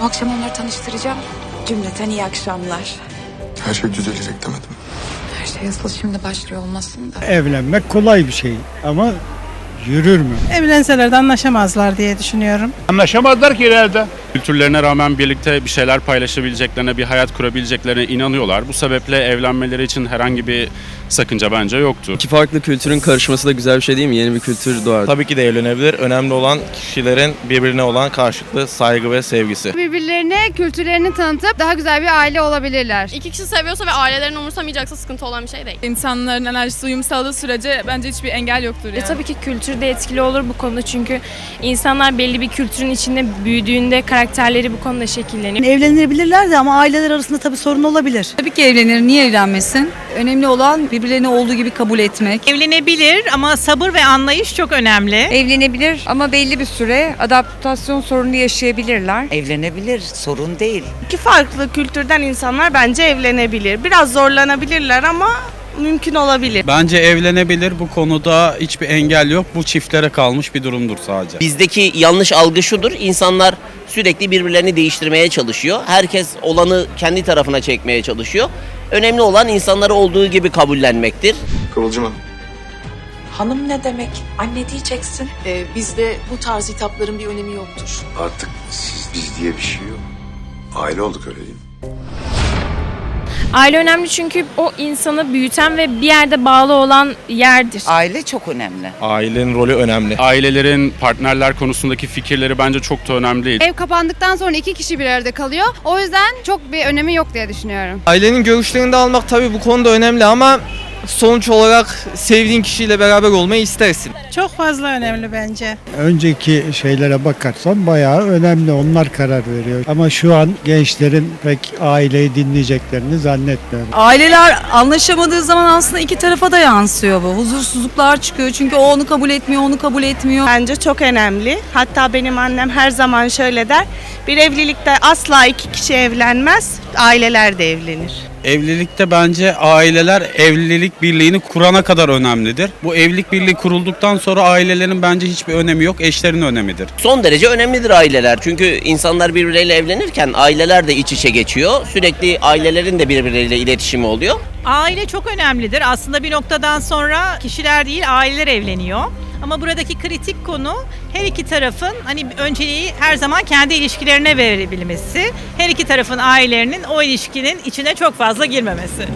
Bu akşam onları tanıştıracağım. Cümleten iyi akşamlar. Her şey düzelecek demedim. Her şey asıl şimdi başlıyor olmasın da. Evlenmek kolay bir şey ama yürür mü? Evlenseler de anlaşamazlar diye düşünüyorum. Anlaşamazlar ki ileride. Kültürlerine rağmen birlikte bir şeyler paylaşabileceklerine, bir hayat kurabileceklerine inanıyorlar. Bu sebeple evlenmeleri için herhangi bir sakınca bence yoktu. İki farklı kültürün karışması da güzel bir şey değil mi? Yeni bir kültür doğar. Tabii ki de evlenebilir. Önemli olan kişilerin birbirine olan karşılıklı saygı ve sevgisi. Birbirlerine kültürlerini tanıtıp daha güzel bir aile olabilirler. İki kişi seviyorsa ve ailelerini umursamayacaksa sıkıntı olan bir şey değil. İnsanların enerjisi uyum sağladığı sürece bence hiçbir engel yoktur yani. E tabii ki kültür de etkili olur bu konuda çünkü insanlar belli bir kültürün içinde büyüdüğünde karakterleri bu konuda şekilleniyor. Evlenebilirler de ama aileler arasında tabii sorun olabilir. Tabii ki evlenir. Niye evlenmesin? Önemli olan birbirlerini olduğu gibi kabul etmek. Evlenebilir ama sabır ve anlayış çok önemli. Evlenebilir ama belli bir süre adaptasyon sorunu yaşayabilirler. Evlenebilir, sorun değil. İki farklı kültürden insanlar bence evlenebilir. Biraz zorlanabilirler ama mümkün olabilir. Bence evlenebilir. Bu konuda hiçbir engel yok. Bu çiftlere kalmış bir durumdur sadece. Bizdeki yanlış algı şudur. İnsanlar sürekli birbirlerini değiştirmeye çalışıyor. Herkes olanı kendi tarafına çekmeye çalışıyor. Önemli olan insanları olduğu gibi kabullenmektir. Kıvılcım Hanım. Hanım ne demek? Anne diyeceksin. Ee, bizde bu tarz hitapların bir önemi yoktur. Artık siz biz diye bir şey yok. Aile olduk öyle değil mi? Aile önemli çünkü o insanı büyüten ve bir yerde bağlı olan yerdir. Aile çok önemli. Ailenin rolü önemli. Ailelerin partnerler konusundaki fikirleri bence çok da önemli değil. Ev kapandıktan sonra iki kişi bir arada kalıyor. O yüzden çok bir önemi yok diye düşünüyorum. Ailenin görüşlerini de almak tabii bu konuda önemli ama sonuç olarak sevdiğin kişiyle beraber olmayı istersin. Çok fazla önemli bence. Önceki şeylere bakarsan bayağı önemli. Onlar karar veriyor. Ama şu an gençlerin pek aileyi dinleyeceklerini zannetmiyorum. Aileler anlaşamadığı zaman aslında iki tarafa da yansıyor bu. Huzursuzluklar çıkıyor çünkü o onu kabul etmiyor, onu kabul etmiyor. Bence çok önemli. Hatta benim annem her zaman şöyle der. Bir evlilikte asla iki kişi evlenmez, aileler de evlenir. Evlilikte bence aileler evlilik birliğini kurana kadar önemlidir. Bu evlilik birliği kurulduktan sonra ailelerin bence hiçbir önemi yok. Eşlerin önemidir. Son derece önemlidir aileler. Çünkü insanlar birbirleriyle evlenirken aileler de iç içe geçiyor. Sürekli ailelerin de birbirleriyle iletişimi oluyor. Aile çok önemlidir. Aslında bir noktadan sonra kişiler değil aileler evleniyor. Ama buradaki kritik konu her iki tarafın hani önceliği her zaman kendi ilişkilerine verebilmesi. Her iki tarafın ailelerinin o ilişkinin içine çok fazla girmemesi.